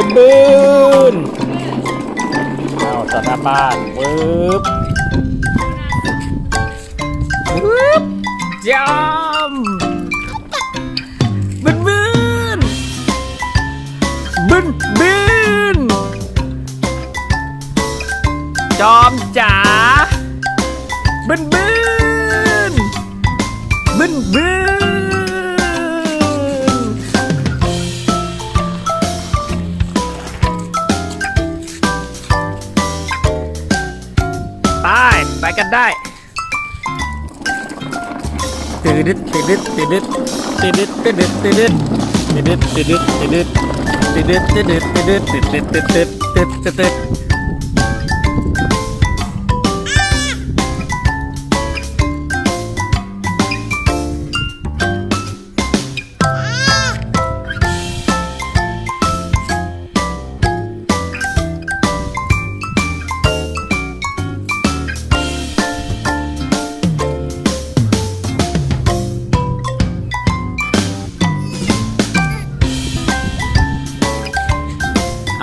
บึ้นบึ้นเอาจอดหน้าบ้านวึบวึบจอมบึ้นบึ้นบึ้นบึ้นจอมจ๋าบึ้นบึ้น ไปไปกันได้ตื่นดึดตื่นดึดตื่นดึดตื่นดึดตื่นดึดตื่นดึดตื่นดึดตื่นดึดตื่นดึดตื่นดึดตื่นดึดตื่นดึดตื่นดึดตื่นดึดตื่นดึดตื่นดึด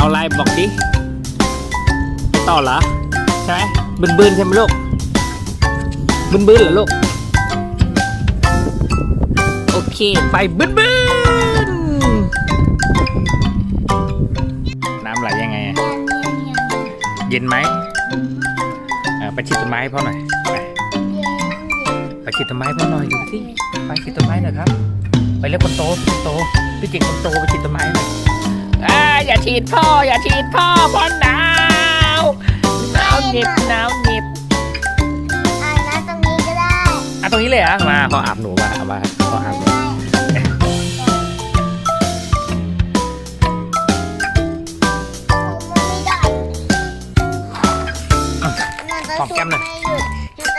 อาอะไรบอกดิต่อเหรอใช่ไหมบึนบึนใช่ไหมลูกบึนบึนเหรอลูกโอเคไปบึนบึนน้ำไหลยังไง เย็นไหมไปฉีดต้นไม้ให้พ่อหน่อยไปฉีดต้นไม้พ่อหน่อยดูสิไปฉีดต้นไม้หน่อยครับ ไปเรียกคนโตคนโตพี่เก่งคนโตไปฉีดต้นไม้หน่อย อ่าอย่าฉีดพ่อ อย่าฉีดพ่อพ่อหนาวหนาวเหน็บหนาวเหน็บอ่านะตรงนี้ก็ได้อะตรงนี้เลยเหรอะมาพออาบหนูมาเอามาพออาบหนูหอมแก้มหน่อยไม่หยุดหยุด